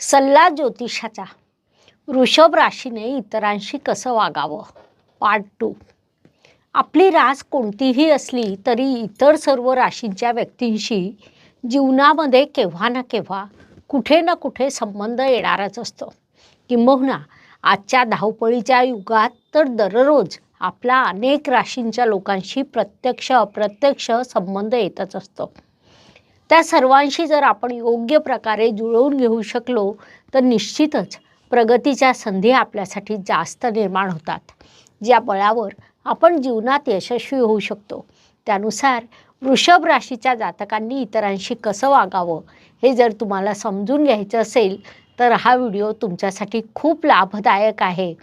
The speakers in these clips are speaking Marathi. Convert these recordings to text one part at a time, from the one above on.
सल्ला ज्योतिषाचा. वृषभ राशीने इतरांशी कसं वागावं? पार्ट टू आपली रास कोणतीही असली तरी इतर सर्व राशींच्या व्यक्तींशी जीवनामध्ये केव्हा ना केव्हा कुठे ना कुठे संबंध येणारच असतो. किंबहुना आजच्या धावपळीच्या युगात तर दररोज आपला अनेक राशींच्या लोकांशी प्रत्यक्ष अप्रत्यक्ष संबंध येतच असतो. त्या सर्वांशी जर आपण योग्य प्रकारे जुळवून घेऊ शकलो तर निश्चितच प्रगतीच्या संधी आपल्यासाठी जास्त निर्माण होतात ज्या बळावर आपण जीवनात यशस्वी होऊ शकतो. त्यानुसार वृषभ राशीच्या जातकांनी इतरांशी कसं वागावं हे जर तुम्हाला समजून घ्यायचं असेल तर हा व्हिडिओ तुमच्यासाठी खूप लाभदायक आहे.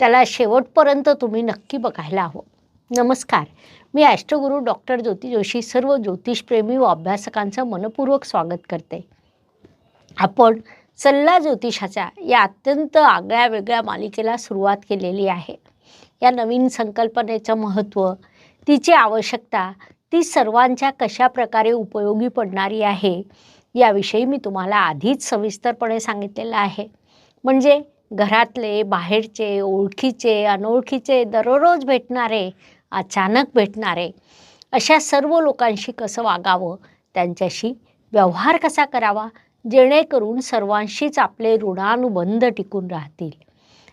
त्याला शेवटपर्यंत तुम्ही नक्की बघायला हवं. नमस्कार. मी ॲस्ट्रोगुरू डॉक्टर ज्योती जोशी सर्व ज्योतिषप्रेमी व अभ्यासकांचं मनपूर्वक स्वागत करते. आपण सल्ला ज्योतिषाच्या या अत्यंत आगळ्या वेगळ्या मालिकेला सुरुवात केलेली आहे. या नवीन संकल्पनेचं महत्त्व तिची आवश्यकता ती सर्वांच्या कशा प्रकारे उपयोगी पडणारी आहे याविषयी मी तुम्हाला आधीच सविस्तरपणे सांगितलेलं आहे. म्हणजे घरातले बाहेरचे ओळखीचे अनोळखीचे दररोज भेटणारे अचानक भेटणारे अशा सर्व लोकांशी कसं वागावं? त्यांच्याशी व्यवहार कसा करावा? जेणेकरून सर्वांशीच आपले ऋणानुबंध टिकून राहतील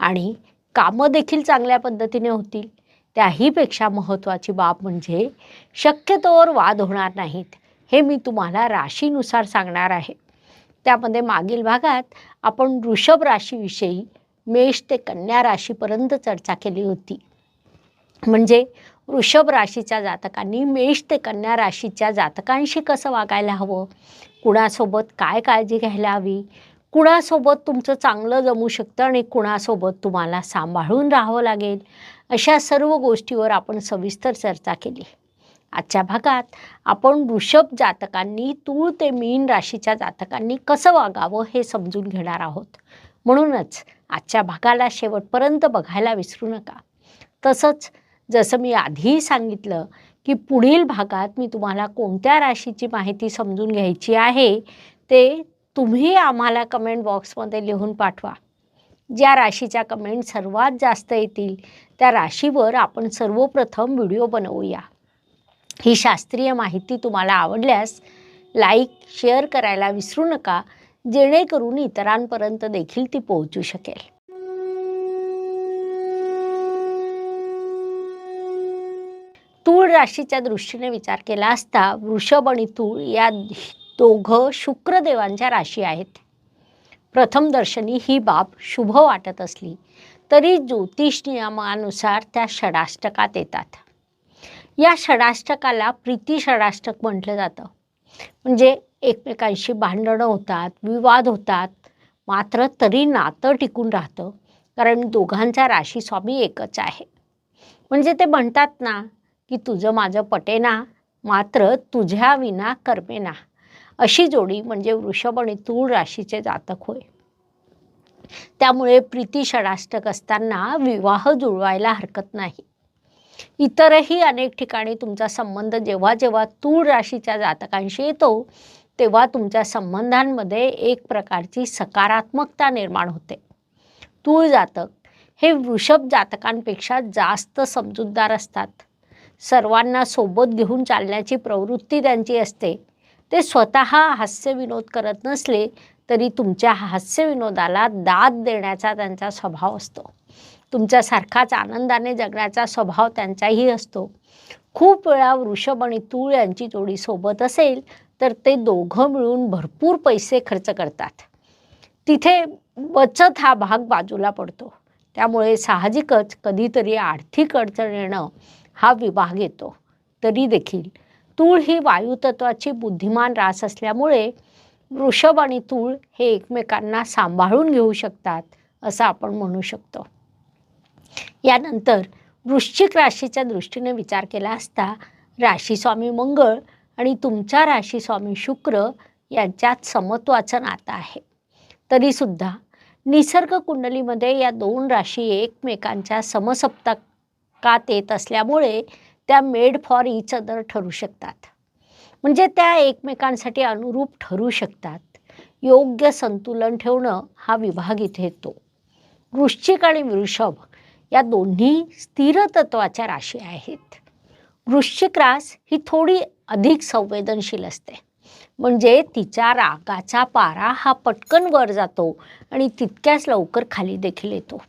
आणि कामं देखील चांगल्या पद्धतीने होतील. त्याहीपेक्षा महत्त्वाची बाब म्हणजे शक्यतोवर वाद होणार नाहीत हे मी तुम्हाला राशीनुसार सांगणार आहे. त्यामध्ये मागील भागात आपण वृषभ राशीविषयी मेष ते कन्या राशीपर्यंत चर्चा केली होती. म्हणजे वृषभ राशीच्या जातकांनी मेष ते कन्या राशीच्या जातकांशी कसं वागायला हवं? कुणासोबत काय काळजी घ्यायला हवी? कुणासोबत तुमचं चांगलं जमू शकतं आणि कुणासोबत तुम्हाला सांभाळून राहावं लागेल? अशा सर्व गोष्टीवर आपण सविस्तर चर्चा केली. आजच्या भागात आपण वृषभ जातकांनी तूळ ते मीन राशीच्या जातकांनी कसं वागावं हे समजून घेणार आहोत. म्हणूनच आजच्या भागाला शेवटपर्यंत बघायला विसरू नका. तसंच जसं मी आधीही सांगितलं की पुढील भागात मी तुम्हाला कोणत्या राशीची माहिती समजून घ्यायची आहे ते तुम्ही आम्हाला कमेंट बॉक्समध्ये लिहून पाठवा. ज्या राशीच्या कमेंट सर्वात जास्त येतील त्या राशीवर आपण सर्वप्रथम व्हिडिओ बनवूया. ही शास्त्रीय माहिती तुम्हाला आवडल्यास लाईक शेअर करायला विसरू नका जेणेकरून इतरांपर्यंत देखील ती पोहोचू शकेल. तूळ राशीच्या दृष्टीने विचार केला असता वृषभ आणि तूळ या दोघं शुक्रदेवांच्या राशी आहेत. प्रथम दर्शनी ही बाब शुभ वाटत असली तरी ज्योतिष नियमानुसार त्या षडाष्टकात येतात. या षडाष्टकाला प्रीती षडाष्टक म्हटलं जातं. म्हणजे एकमेकांशी भांडणं होतात विवाद होतात मात्र तरी नातं टिकून राहतं. कारण दोघांचा राशी स्वामी एकच आहे. म्हणजे ते म्हणतात ना की तुझं माझं पटेना मात्र तुझ्या विना कर्मेना. अशी जोडी म्हणजे वृषभ आणि तूळ राशीचे जातक होय. त्यामुळे प्रीती षडाष्टक असताना विवाह जुळवायला हरकत नाही. इतरही अनेक ठिकाणी तुमचा संबंध जेव्हा जेव्हा तूळ राशीच्या जातकांशी येतो तेव्हा तुमच्या संबंधांमध्ये एक प्रकारची सकारात्मकता निर्माण होते. तूळ जातक हे वृषभ जातकांपेक्षा जास्त समजूतदार असतात. सर्वांना सोबत घेऊन चालण्याची प्रवृत्ती त्यांची असते. ते स्वतः हास्यविनोद करत नसले तरी तुमच्या हास्यविनोदाला दाद देण्याचा त्यांचा स्वभाव असतो. तुमच्यासारखाच आनंदाने जगण्याचा स्वभाव त्यांचाही असतो. खूप वेळा वृषभ आणि तूळ यांची जोडी सोबत असेल तर ते दोघं मिळून भरपूर पैसे खर्च करतात. तिथे बचत हा भाग बाजूला पडतो. त्यामुळे साहजिकच कधीतरी आर्थिक अडचण येणं हा विभाग येतो. तरी देखील तूळ ही वायुतत्वाची बुद्धिमान रास असल्यामुळे वृषभ आणि तूळ हे एकमेकांना सांभाळून घेऊ शकतात असं आपण म्हणू शकतो. यानंतर वृश्चिक राशीच्या दृष्टीने विचार केला असता राशीस्वामी मंगळ आणि तुमच्या राशीस्वामी शुक्र यांच्यात समत्वाचं नातं आहे. तरीसुद्धा निसर्ग कुंडलीमध्ये या दोन राशी एकमेकांच्या कात येत असल्यामुळे त्या मेड फॉर इच अदर ठरू शकतात. म्हणजे त्या एकमेकांसाठी अनुरूप ठरू शकतात. योग्य संतुलन ठेवणं हा विभाग इथे येतो वृश्चिक आणि वृषभ या दोन्ही स्थिर तत्वाच्या राशी आहेत. वृश्चिक रास ही थोडी अधिक संवेदनशील असते. म्हणजे तिच्या रागाचा पारा हा पटकन वर जातो आणि तितक्याच लवकर खाली देखील येतो.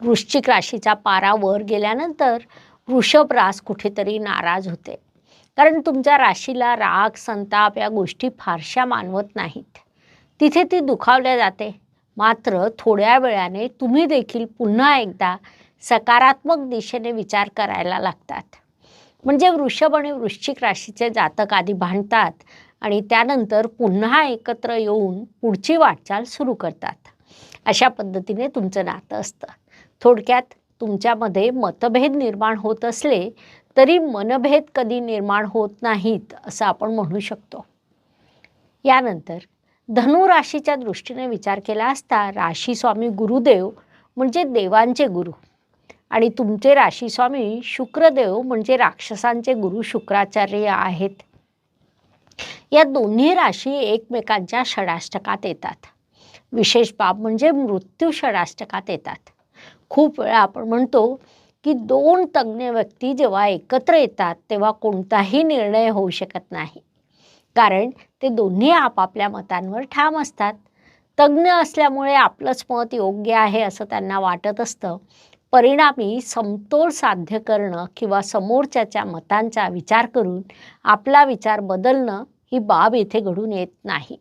वृश्चिक राशीचा पारा वर गेल्यानंतर वृषभ रास कुठेतरी नाराज होते. कारण तुमच्या राशीला राग संताप या गोष्टी फारशा मानवत नाहीत. तिथे ती दुखावल्या जाते. मात्र थोड्या वेळाने तुम्ही देखील पुन्हा एकदा सकारात्मक दिशेने विचार करायला लागतात. म्हणजे वृषभ आणि वृश्चिक राशीचे जातक आधी भांडतात आणि त्यानंतर पुन्हा एकत्र येऊन पुढची वाटचाल सुरू करतात. अशा पद्धतीने तुमचं नातं असतं. थोडक्यात तुमच्यामध्ये मतभेद निर्माण होत असले तरी मनभेद कधी निर्माण होत नाहीत असं आपण म्हणू शकतो. यानंतर धनु राशीच्या दृष्टीने विचार केला असता राशी स्वामी गुरुदेव म्हणजे देवांचे गुरु आणि तुमचे राशी स्वामी शुक्रदेव म्हणजे राक्षसांचे गुरु शुक्राचार्य आहेत. या दोन्ही राशी एकमेकांच्या षडाष्टकात येतात. विशेष बाब म्हणजे मृत्यू षडाष्टकात येतात. खूप वेळा आपण म्हणतो की दोन तज्ज्ञ व्यक्ती जेव्हा एकत्र येतात तेव्हा कोणताही निर्णय होऊ शकत नाही. कारण ते दोन्ही आपापल्या मतांवर ठाम असतात. तज्ज्ञ असल्यामुळे आपलंच मत योग्य आहे असं त्यांना वाटत असतं. परिणामी समतोल साध्य करणं किंवा समोरच्याच्या मतांचा विचार करून आपला विचार बदलणं ही बाब येथे घडून येत नाही.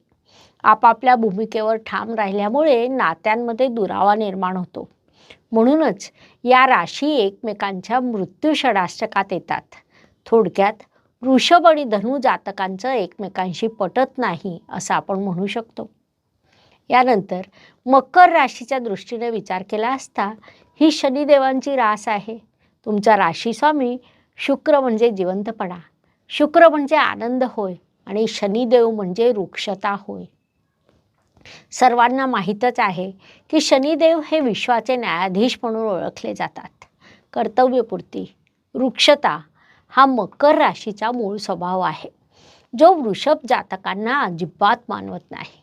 आपापल्या भूमिकेवर ठाम राहिल्यामुळे नात्यांमध्ये दुरावा निर्माण होतो. म्हणूनच या राशी एकमेकांच्या मृत्यूषडाष्टकात येतात. थोडक्यात वृषभ आणि धनु जातकांचं एकमेकांशी पटत नाही असं आपण म्हणू शकतो. यानंतर मकर राशीच्या दृष्टीने विचार केला असता ही शनिदेवांची रास आहे. तुमचा राशी स्वामी शुक्र म्हणजे जिवंतपणा. शुक्र म्हणजे आनंद होय आणि शनिदेव म्हणजे वृक्षता होय. सर्वांना माहीतच आहे की शनिदेव हे विश्वाचे न्यायाधीश म्हणून ओळखले जातात. कर्तव्यपूर्ती वृक्षता हा मकर राशीचा मूळ स्वभाव आहे. जो वृषभ जातकांना अजिबात मानवत नाही.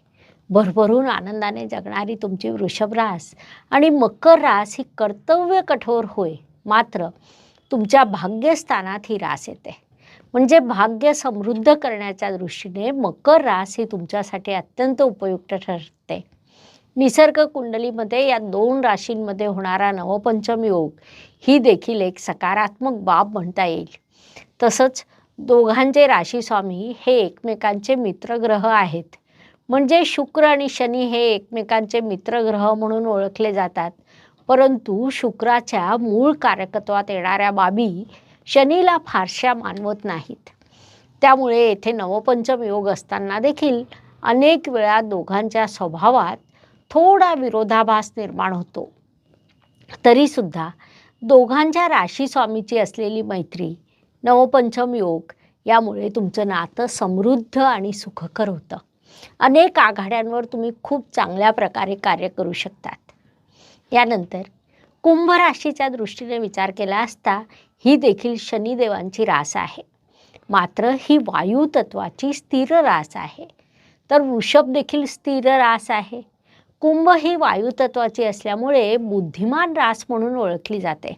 भरभरून आनंदाने जगणारी तुमची वृषभ रास आणि मकर रास ही कर्तव्य कठोर होय मात्र तुमच्या भाग्यस्थानात ही रास येते. म्हणजे भाग्य समृद्ध करण्याच्या दृष्टीने मकर रास ही तुमच्यासाठी अत्यंत उपयुक्त ठरते. निसर्ग कुंडलीमध्ये या दोन राशींमध्ये होणारा नवपंचम योग ही देखील एक सकारात्मक बाब म्हणता येईल. तसंच दोघांचे राशीस्वामी हे एकमेकांचे मित्रग्रह आहेत. म्हणजे शुक्र आणि शनी हे एकमेकांचे मित्रग्रह म्हणून ओळखले जातात. परंतु शुक्राच्या मूळ कारकत्वात येणाऱ्या बाबी शनीला फारशा मानवत नाहीत. त्यामुळे येथे नवपंचम योग असताना देखील अनेक वेळा दोघांच्या स्वभावात थोडा विरोधाभास निर्माण होतो. तरीसुद्धा दोघांच्या राशी स्वामीची असलेली मैत्री नवपंचम योग यामुळे तुमचं नातं समृद्ध आणि सुखकर होतं. अनेक आघाड्यांवर तुम्ही खूप चांगल्या प्रकारे कार्य करू शकतात. यानंतर कुंभ राशीच्या दृष्टीने विचार केला असता ही देखील शनिदेवांची रास आहे. मात्र ही वायू तत्वाची स्थिर रास आहे. तर वृषभ देखील स्थिर रास आहे. कुंभ ही वायुतत्वाची असल्यामुळे बुद्धिमान रास म्हणून ओळखली जाते.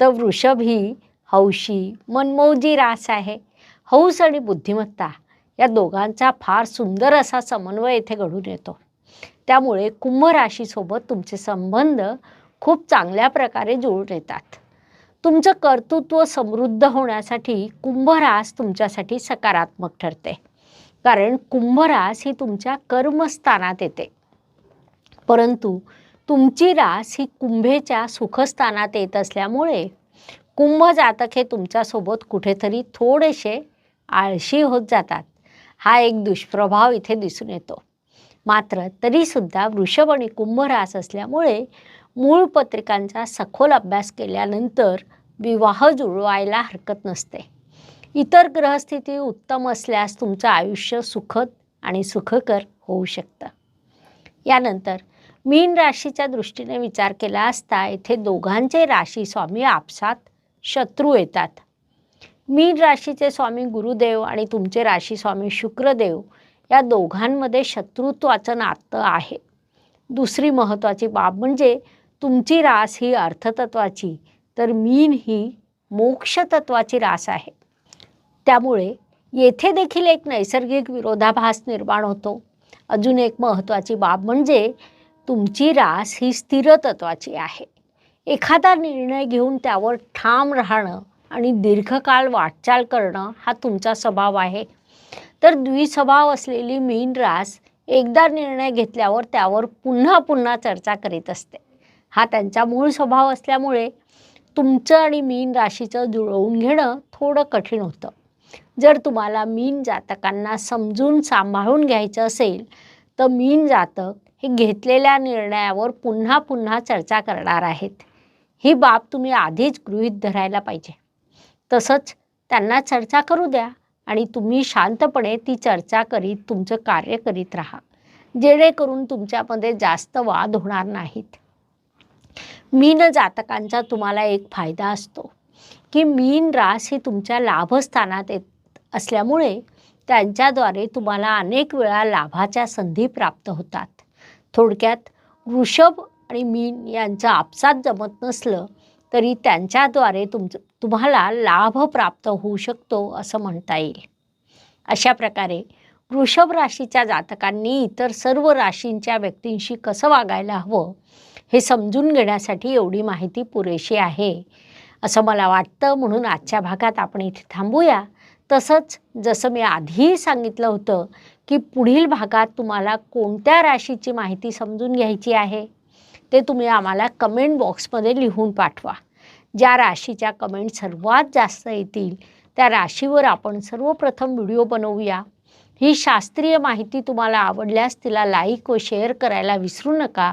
तर वृषभ ही हौशी मनमौजी रास आहे. हौस आणि बुद्धिमत्ता या दोघांचा फार सुंदर असा समन्वय येथे घडून येतो. त्यामुळे कुंभ राशीसोबत तुमचे संबंध खूप चांगल्या प्रकारे जुळून येतात. तुमचं कर्तृत्व समृद्ध होण्यासाठी कुंभरास तुमच्यासाठी सकारात्मक ठरते. कारण कुंभरास ही तुमच्या कर्मस्थानात येते. परंतु तुमची रास ही कुंभेच्या सुखस्थानात येत असल्यामुळे कुंभ जातक हे तुमच्यासोबत कुठेतरी थोडेसे आळशी होत जातात. हा एक दुष्प्रभाव इथे दिसून येतो. मात्र तरीसुद्धा वृषभ आणि कुंभ रास असल्यामुळे मूळ पत्रिकांचा सखोल अभ्यास केल्यानंतर विवाह जुळवायला हरकत नसते. इतर ग्रहस्थिती उत्तम असल्यास तुमचं आयुष्य सुखद आणि सुखकर होऊ शकतं. यानंतर मीन राशीच्या दृष्टीने विचार केला असता येथे दोघांचे राशी स्वामी आपसात शत्रू येतात. मीन राशीचे स्वामी गुरुदेव आणि तुमचे राशी स्वामी शुक्रदेव या दोघांमध्ये शत्रुत्वाचं नातं आहे. दुसरी महत्त्वाची बाब म्हणजे तुमची रास ही अर्थतत्वाची तर मीन ही मोक्षतत्वाची रास आहे. त्यामुळे येथे देखील एक नैसर्गिक विरोधाभास निर्माण होतो. अजून एक महत्त्वाची बाब म्हणजे तुमची रास ही स्थिर तत्वाची आहे. एखादा निर्णय घेऊन त्यावर ठाम राहणं आणि दीर्घकाळ वाटचाल करणं हा तुमचा स्वभाव आहे. तर द्विस्वभाव असलेली मीन रास एकदा निर्णय घेतल्यावर त्यावर पुन्हा पुन्हा चर्चा करीत असते. हा त्यांचा मूळ स्वभाव असल्यामुळे तुमचं आणि मीन राशीचं जुळवून घेणं थोडं कठीण होतं. जर तुम्हाला मीन जातकांना समजून सांभाळून घ्यायचं असेल तर मीन जातक हे घेतलेल्या निर्णयावर पुन्हा पुन्हा चर्चा करणार आहेत. ही बाब तुम्ही आधीच गृहीत धरायला पाहिजे. तसंच त्यांना चर्चा करू द्या आणि तुम्ही शांतपणे ती चर्चा करीत तुमचं कार्य करीत राहा. जेणेकरून तुमच्यामध्ये जास्त वाद होणार नाहीत. मीन जातकांचा तुम्हाला एक फायदा असतो की मीन रास ही तुमच्या लाभस्थानात येत असल्यामुळे त्यांच्याद्वारे तुम्हाला अनेक वेळा लाभाच्या संधी प्राप्त होतात. थोडक्यात वृषभ आणि मीन यांचं आपसात जमत नसलं तरी त्यांच्याद्वारे तुमचं तुम्हाला लाभ प्राप्त होऊ शकतो असं म्हणता येईल. अशा प्रकारे वृषभ राशीच्या जातकांनी इतर सर्व राशींच्या व्यक्तींशी कसं वागायला हवं? हे समजून घेण्यासाठी एवढी माहिती पुरेशी आहे. असं मला वाटतं. म्हणून आजच्या भागात आपण इथे थांबूया. तसंच जसं मी आधीही सांगितलं होतं की पुढील भागात तुम्हाला कोणत्या राशीची माहिती समजून घ्यायची आहे ते तुम्ही आम्हाला कमेंट बॉक्समध्ये लिहून पाठवा. ज्या राशीच्या कमेंट सर्वात जास्त येतील त्या राशीवर आपण सर्वप्रथम व्हिडिओ बनवूया. ही शास्त्रीय माहिती तुम्हाला आवडल्यास तिला लाईक व शेअर करायला विसरू नका.